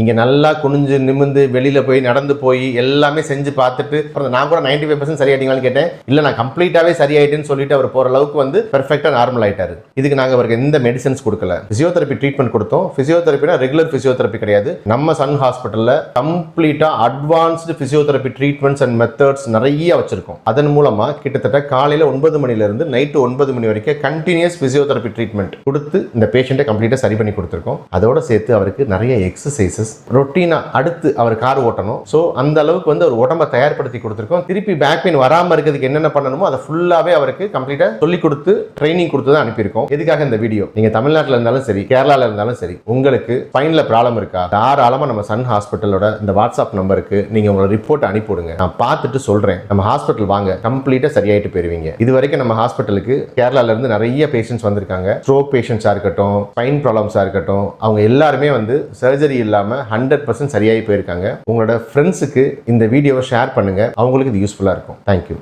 இங்கே நல்லா குனிஞ்சு நிமிந்து வெளியில் போய் நடந்து போய் எல்லாமே செஞ்சு பார்த்துட்டு அப்புறம் நான் கூட நைன்டி ஃபைவ் பர்சன்ட் சரியாயிட்டீங்களான்னு கேட்டேன். இல்லை நான் கம்ப்ளீட்டாகவே சரியாயிட்டேன்னு சொல்லிட்டு அவர் போகிற அளவுக்கு வந்து பெர்ஃபெக்டாக நார்மல் ஆகிட்டார் இதுக்கு நாங்கள் அவருக்கு எந்த மெடிசன்ஸ் கொடுக்கல. ஃபிசியோதெரப்பி ட்ரீட்மெண்ட் கொடுத்தோம். ஃபிசியோதெரப்பினா ரெகுலர் ஃபிசியோதெரப்பி கிடையாது. நம்ம சன் ஹாஸ்பிட்டலில் கம்ப்ளீட்டாக advanced physiotherapy treatments and methods நிறைய வச்சிருக்கோம். அதன் மூலமாக கிட்டத்தட்ட காலையில் ஒன்பது மணிலேருந்து நைட்டு ஒன்பது மணி வரைக்கும் கண்டினியூஸ் ஃபிசியோதெரப்பி ட்ரீட்மெண்ட் கொடுத்து இந்த பேஷண்ட்டை கம்ப்ளீட்டாக சரி பண்ணி கொடுத்துருக்கோம். அதோட சேர்த்து அவருக்கு நிறைய எக்ஸசைசஸ் ரொட்டீனாக அடுத்து அவர் கார் ஓட்டணும். ஸோ அந்த அளவுக்கு வந்து அவர் உடம்ப தயார்படுத்தி கொடுத்துருக்கோம். திருப்பி பேக் பெயின் வராமல் இருக்கிறதுக்கு என்னென்ன பண்ணணுமோ அதை ஃபுல்லாகவே அவருக்கு கம்ப்ளீட்டாக சொல்லி கொடுத்து ட்ரைனிங் கொடுத்து தான் அனுப்பியிருக்கோம். எதுக்காக இந்த வீடியோ நீங்கள் தமிழ்நாட்டில் இருந்தாலும் சரி கேரளாவில் இருந்தாலும் சரி உங்களுக்கு ஸ்பைனில் ப்ராப்ளம் இருக்கா? தாராளமாக நம்ம சன் ஹாஸ்பிட்டலோட இந்த வாட்ஸ்அப் நம்பருக்கு நீங்கள் உங்களோட ரிப்போர்ட் அனுப்பிவிடுங்க நான் பார்த்துட்டு சொல்கிறேன் நம்ம ஹாஸ்பிட்டல் வாங்க கம்ப்ளீட்டாக சரியாயிட்டு போயிருவீங்க. இது வரைக்கும் நம்ம ஹாஸ்பிட்டலுக்கு கேரளாவிலேருந்து நிறைய பேஷண்ட்ஸ் வந்திருக்காங்க. ஸ்ட்ரோக் பேஷண்ட்ஸாக இருக்கட்டும் ஸ்பைன் ப்ராப்ளம்ஸாக இருக்கட்டும் அவங்க எல்லாருமே வந்து சர்ஜரி இல்லாமல் ஹண்ட்ரட் பர்சன்ட் சரியாகி போயிருக்காங்க. உங்களோட ஃப்ரெண்ட்ஸுக்கு இந்த வீடியோவை ஷேர் பண்ணுங்க. அவங்களுக்கு இது யூஸ்ஃபுல்லாக இருக்கும். தேங்க்யூ